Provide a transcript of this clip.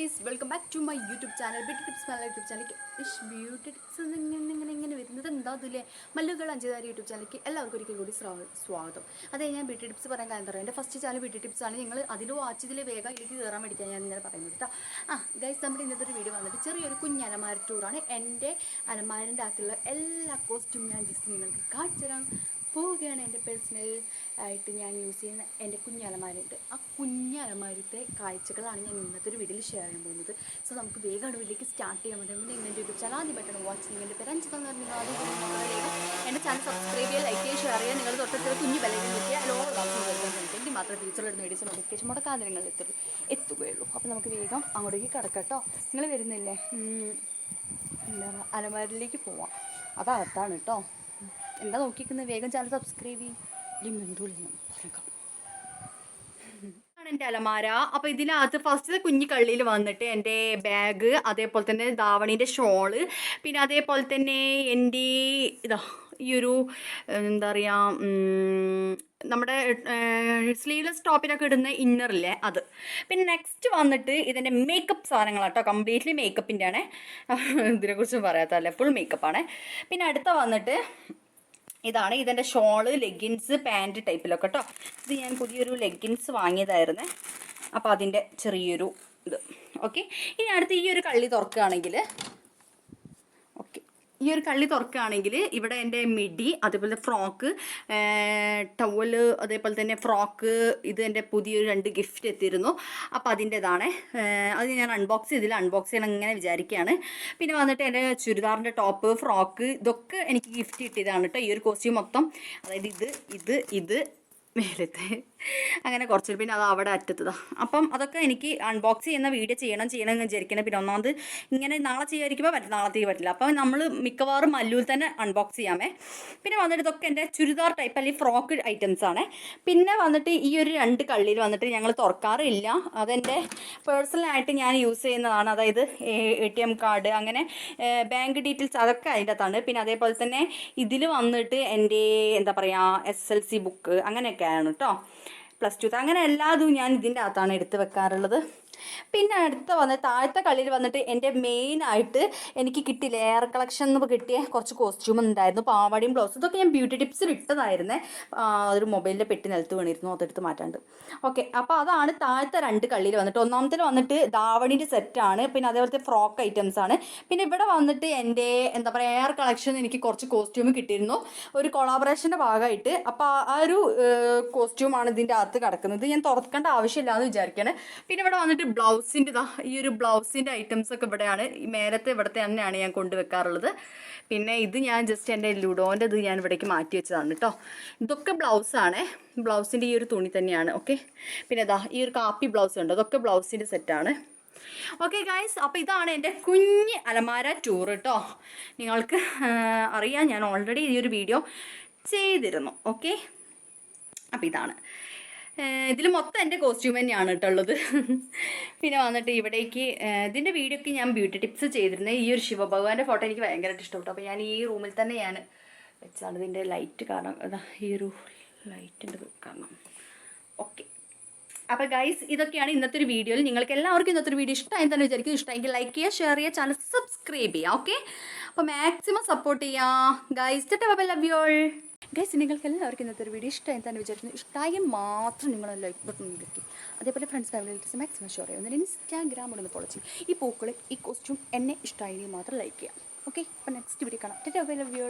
Guys welcome back to my YouTube channel beauty tips Malayalam YouTube ചാനലിലേക്ക് ഇഷ് beauty tips ഇങ്ങനെ ഇങ്ങനെ ഇങ്ങനെ വരുന്നത് എന്താ അതില്ലേ മല്ലുകൾ അഞ്ചുതാരി യൂട്യൂബ് ചാനലിലേക്ക് എല്ലാവർക്കും ഒരിക്കൽ കൂടി സ്വാഗതം. അതെ ഞാൻ ബ്യൂട്ടി ടിപ്സ് പറയാൻ കാര്യം പറയാം എന്റെ ഫസ്റ്റ് ചാനൽ ബ്യൂട്ടി ടിപ്സ് ആണ്. നിങ്ങൾ അതിൽ വാച്ച് ഇതിൽ വേഗം ഇതിലേക്ക് കയറാൻ വേണ്ടിയിട്ടാണ് ഞാൻ ഇങ്ങനെ പറയുന്നത് ആ ഗൈസ് നമ്മുടെ ഇന്നത്തെ ഒരു വീഡിയോ വന്നിട്ട് ചെറിയൊരു കുഞ്ഞ് അലമാര ടൂറാണ് എന്റെ അലമാരന്റെ അകത്തുള്ള എല്ലാ കോസ്റ്റ്യൂം ഞാൻ ജസ്റ്റ് നിങ്ങൾക്ക് കാണിച്ചു തരാം പോവുകയാണ് എന്റെ പേഴ്സണൽ ആയിട്ട് ഞാൻ യൂസ് ചെയ്യുന്ന എന്റെ കുഞ്ഞലമാരുണ്ട്. ആ കുഞ്ഞലമാരത്തെ കാഴ്ചകളാണ് ഞാൻ ഇന്നത്തെ ഒരു വീഡിയോയിൽ ഷെയർ ചെയ്യാൻ പോകുന്നത്. സോ നമുക്ക് വേഗം വീട്ടിലേക്ക് സ്റ്റാർട്ട് ചെയ്യാൻ വേണ്ടി നിങ്ങൾ യൂട്യൂബ് ചാനൽ ആദ്യം പറ്റണം വാച്ച് നിങ്ങളുടെ പേര് തന്നെ നിങ്ങൾ ആദ്യം എന്റെ ചാനൽ സബ്സ്ക്രൈബ് ചെയ്യുക. ലൈക്ക് ചെയ്യുക ഷെയർ ചെയ്യുക നിങ്ങൾ തൊട്ടത്തിൽ കുഞ്ഞു ലോ എങ്കിൽ മാത്രം ടീച്ചറുടെ വീഡിയോസ് നോട്ടിഫിക്കേഷൻ മുടക്കാതെ നിങ്ങൾ എത്തുള്ളൂ എത്തുകയുള്ളൂ. അപ്പോൾ നമുക്ക് വേഗം അങ്ങോട്ടേക്ക് കിടക്കട്ടോ നിങ്ങൾ വരുന്നില്ലേ. എന്താ അലമാരിലേക്ക് പോവാം. അതകത്താണ് കേട്ടോ. എന്താ നോക്കിക്കുന്നത് വേഗം ചാനൽ സബ്സ്ക്രൈബ് ചെയ്യും. ആണ് അലമാര. അപ്പോൾ ഇതിനകത്ത് ഫസ്റ്റ് കുഞ്ഞു കള്ളിയിൽ വന്നിട്ട് എന്റെ ബാഗ് അതേപോലെ തന്നെ ധാവണീന്റെ ഷോൾ പിന്നെ അതേപോലെ തന്നെ എന്റെ ഇതാ ഈ ഒരു എന്താ പറയുക നമ്മുടെ സ്ലീവ്ലെസ് ടോപ്പിനൊക്കെ ഇടുന്ന ഇന്നറില്ലേ അത്. പിന്നെ നെക്സ്റ്റ് വന്നിട്ട് ഇതിന്റെ മേക്കപ്പ് സാധനങ്ങളാട്ടോ. കംപ്ലീറ്റ്ലി മേക്കപ്പിന്റെ ആണ് ഇതിനെക്കുറിച്ചും പറയാത്തല്ലേ ഫുൾ മേക്കപ്പാണ് പിന്നെ അടുത്ത വന്നിട്ട് ഇതാണ് ഇതിന്റെ ഷോൾ ലെഗിൻസ് പാന്റ് ടൈപ്പിലൊക്കെ കേട്ടോ ഇത് ഞാൻ പുതിയൊരു ലെഗിൻസ് വാങ്ങിയതായിരുന്നേ. അപ്പോൾ അതിന്റെ ചെറിയൊരു ഇത്. ഓക്കെ ഇനി അടുത്ത് ഈ ഒരു കള്ളി തുറക്കുകയാണെങ്കിൽ ഈ ഒരു കള്ളി തുറക്കുകയാണെങ്കിൽ ഇവിടെ എന്റെ മിഡി അതേപോലെ ഫ്രോക്ക് ടവൽ അതേപോലെ തന്നെ ഫ്രോക്ക് ഇത് എന്റെ പുതിയൊരു രണ്ട് ഗിഫ്റ്റ് എത്തിയിരുന്നു. അപ്പോൾ അതിന്റെതാണ്. അത് ഞാൻ അൺബോക്സ് ചെയ്തില്ല. അൺബോക്സ് ചെയ്യണം ഇങ്ങനെ വിചാരിക്കുകയാണ്. പിന്നെ വന്നിട്ട് എന്റെ ചുരിദാറിന്റെ ടോപ്പ് ഫ്രോക്ക് ഇതൊക്കെ എനിക്ക് ഗിഫ്റ്റ് കിട്ടിയതാണ് കേട്ടോ. ഈ ഒരു കോസ്റ്റ്യൂം മൊത്തം. അതായത് ഇത് ഇത് ഇത് മേലത്തെ അങ്ങനെ കുറച്ച് പിന്നെ അത് അവിടെ അറ്റത്തതാ. അപ്പം അതൊക്കെ എനിക്ക് അൺബോക്സ് ചെയ്യുന്ന വീഡിയോ ചെയ്യണം ചെയ്യണം എന്ന് വിചാരിക്കണം പിന്നെ ഒന്നാമത് ഇങ്ങനെ നാളെ ചെയ്യാതിരിക്കുമ്പോൾ പറ്റില്ല നാളത്തേക്ക് പറ്റില്ല. അപ്പം നമ്മൾ മിക്കവാറും മല്ലൂർ തന്നെ അൺബോക്സ് ചെയ്യാമേ. പിന്നെ വന്നിട്ട് ഇതൊക്കെ എന്റെ ചുരിദാർ ടൈപ്പ് അല്ലെങ്കിൽ ഫ്രോക്ക് ഐറ്റംസ് ആണ്. പിന്നെ വന്നിട്ട് ഈ ഒരു രണ്ട് കള്ളിയിൽ വന്നിട്ട് ഞങ്ങൾ തുറക്കാറില്ല. അതെന്റെ പേഴ്സണലായിട്ട് ഞാൻ യൂസ് ചെയ്യുന്നതാണ്. അതായത് എ ടി എം കാർഡ് അങ്ങനെ ബാങ്ക് ഡീറ്റെയിൽസ് അതൊക്കെ അതിന്റെ അകത്താണ്. പിന്നെ അതേപോലെ തന്നെ ഇതിൽ വന്നിട്ട് എന്റെ എന്താ പറയുക എസ് എൽ സി ബുക്ക് അങ്ങനെയൊക്കെയാണ് കേട്ടോ പ്ലസ് ടു അങ്ങനെ എല്ലാതും ഞാൻ ഇതിന്റെ അകത്താണ് എടുത്ത് വെക്കാറുള്ളത്. പിന്നെ അടുത്ത വന്ന് താഴത്തെ കളിയിൽ വന്നിട്ട് എന്റെ മെയിനായിട്ട് എനിക്ക് കിട്ടി ലെയർ കളക്ഷൻ എന്ന് കിട്ടിയ കുറച്ച് കോസ്റ്റ്യൂം ഉണ്ടായിരുന്നു. പാവാടിയും ബ്ലൗസ് ഇതൊക്കെ ഞാൻ ബ്യൂട്ടി ടിപ്സിൽ ഇട്ടതായിരുന്നേ. ഒരു മൊബൈലിന്റെ പെട്ടി നിലത്ത് വീണിരുന്നു. അതെടുത്ത് മാറ്റാണ്ട്. ഓക്കെ അപ്പോൾ അതാണ് താഴത്തെ രണ്ട് കള്ളിയിൽ വന്നിട്ട്. ഒന്നാമത്തിൽ വന്നിട്ട് ധാവണിന്റെ സെറ്റാണ് പിന്നെ അതേപോലത്തെ ഫ്രോക്ക് ഐറ്റംസ് ആണ്. പിന്നെ ഇവിടെ വന്നിട്ട് എന്റെ എന്താ പറയുക എയർ കളക്ഷൻ എനിക്ക് കുറച്ച് കോസ്റ്റ്യൂം കിട്ടിയിരുന്നു. ഒരു കൊളാബറേഷന്റെ ഭാഗമായിട്ട്. അപ്പോൾ ആ ഒരു കോസ്റ്റ്യൂമാണ് ഇതിന്റെ അകത്ത് കിടക്കുന്നത്. ഞാൻ തുറക്കേണ്ട ആവശ്യമില്ല എന്ന് വിചാരിക്കുകയാണ് പിന്നെ ഇവിടെ വന്നിട്ട് ബ്ലൗസിന്റെ ഇതാ ഈ ഒരു ബ്ലൗസിന്റെ ഐറ്റംസ് ഒക്കെ ഇവിടെയാണ്. ഈ മേലത്തെ ഇവിടുത്തെ തന്നെയാണ് ഞാൻ കൊണ്ടുവെക്കാറുള്ളത്. പിന്നെ ഇത് ഞാൻ ജസ്റ്റ് എന്റെ ലുഡോന്റെ ഇത് ഞാൻ ഇവിടേക്ക് മാറ്റി വെച്ചതാണ് കേട്ടോ ഇതൊക്കെ ബ്ലൗസാണ് ബ്ലൗസിന്റെ ഈ ഒരു തുണി തന്നെയാണ് ഓക്കെ പിന്നെ ഇതാ ഈ ഒരു കാപ്പി ബ്ലൗസ് ഉണ്ട്. അതൊക്കെ ബ്ലൗസിന്റെ സെറ്റാണ് ഓക്കെ ഗായ്സ് അപ്പോൾ ഇതാണ് എന്റെ കുഞ്ഞ് അലമാര ടൂർ കേട്ടോ നിങ്ങൾക്ക് അറിയാം ഞാൻ ഓൾറെഡി ഈ ഒരു വീഡിയോ ചെയ്തിരുന്നു ഓക്കെ അപ്പോൾ ഇതാണ്. ഇതിൽ മൊത്തം എന്റെ കോസ്റ്റ്യൂം തന്നെയാണ് കേട്ടോ ഉള്ളത്. പിന്നെ വന്നിട്ട് ഇവിടേക്ക് ഇതിന്റെ വീഡിയോ ഒക്കെ ഞാൻ ബ്യൂട്ടി ടിപ്സ് ചെയ്തിരുന്നത് ഈ ഒരു ശിവഭഗവാന്റെ ഫോട്ടോ എനിക്ക് ഭയങ്കരമായിട്ട് ഇഷ്ടപ്പെട്ടു. അപ്പോൾ ഞാൻ ഈ റൂമിൽ തന്നെ ഞാൻ വെച്ചാണ് ഇതിന്റെ ലൈറ്റ് കാരണം. അതാ ഈ ഒരു ലൈറ്റിന്റെ കാരണം. ഓക്കെ അപ്പോൾ ഗൈസ് ഇതൊക്കെയാണ് ഇന്നത്തെ ഒരു വീഡിയോയിൽ നിങ്ങൾക്ക് എല്ലാവർക്കും ഇന്നത്തെ ഒരു വീഡിയോ ഇഷ്ടമായി തന്നെ വിചാരിക്കും ഇഷ്ടമെങ്കിൽ ലൈക്ക് ചെയ്യുക ഷെയർ ചെയ്യുക ചാനൽ സബ്സ്ക്രൈബ് ചെയ്യുക. ഓക്കെ അപ്പോൾ മാക്സിമം സപ്പോർട്ട് ചെയ്യുക. Guys love you all guys നിങ്ങൾക്ക് എല്ലാവർക്കും ഇന്നത്തെ ഒരു വീഡിയോ ഇഷ്ടമായി തന്നെ വിചാരിക്കുന്നു. ഇഷ്ടമായി മാത്രം നിങ്ങൾ ലൈക്ക് ബട്ടൺ കിട്ടി അതേപോലെ ഫ്രണ്ട്സ് ഫാമിലി മാക്സിമം ഷെയർ ചെയ്യുക. എന്നിട്ട് ഇൻസ്റ്റാഗ്രാം ഒന്ന് ഫോളോ ചെയ്യും ഈ പൂക്കൾ ഈ കോസ്റ്റ്യൂം എന്നെ ഇഷ്ടമായി മാത്രം ലൈക്ക് ചെയ്യാം ഓക്കെ അപ്പോൾ നെക്സ്റ്റ് വീഡിയോ കാണാം. Love you